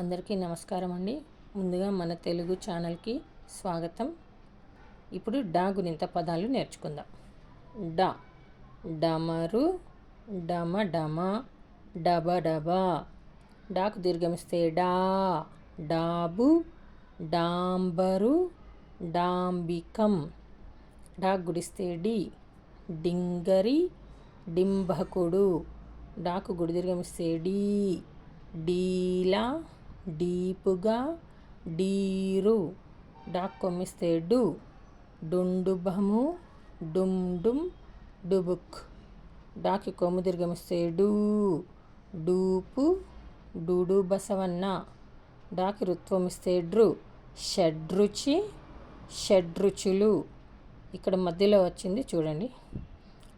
అందరికీ నమస్కారం అండి. ముందుగా మన తెలుగు ఛానల్కి స్వాగతం. ఇప్పుడు డా గురింత పదాలు నేర్చుకుందాం. డా డమరు డమ డమ డబ డబ. డాకు దీర్ఘమిస్తే డా డాబు డాంబరు డాంబికం. డా గుడిస్తే డి డింగరి డింబకుడు డాకు గుడి దీర్ఘమిస్తే డీ డీలా డీపుగా డీరు. డాక్ కొమ్మిస్తే డు. డుండుబము డుమ్ డుమ్ డుబుక్. డాకి కొమ్ము దీర్ఘమిస్తే డూ. డూపు డూడు బసవన్న డాకి రుత్వమిస్తే డ్రు. షడ్రుచి షడ్రుచులు. ఇక్కడ మధ్యలో వచ్చింది చూడండి.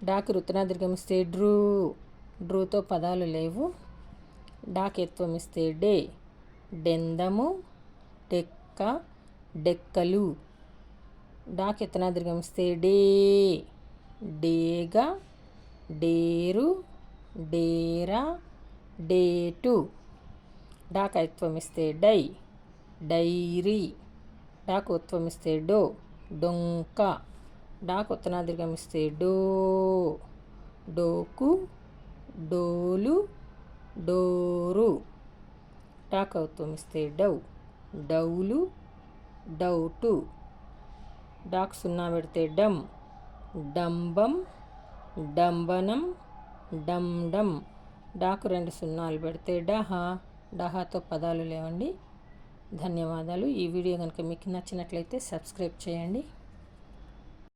డాకి రుతనా దీర్ఘమిస్తే డ్రూ. డ్రూతో పదాలు లేవు. డాకి ఎత్వమిస్తే డే. డెందము డెక్క డెక్కలు. డాక్ ఎత్తనా దీర్ఘమిస్తే డే డేగ డేరు డేరా డేటు. డాక ఎత్వం డై డైరీ. డాకు ఉత్వమిస్తే డో డొంక. డాకు ఉత్తనా దీర్ఘమిస్తే డో డోకు డోలు డోరు. టాక్ అవుతాం డౌ. డౌలు? డౌటు డాక్ సున్నా పెడితే డమ్. డంబం? డంబనం? డమ్ డమ్ డాకు రెండు సున్నాలు పెడితే డహ. డహాతో పదాలు లేవండి. ధన్యవాదాలు. ఈ వీడియో కనుక మీకు నచ్చినట్లయితే సబ్స్క్రైబ్ చేయండి.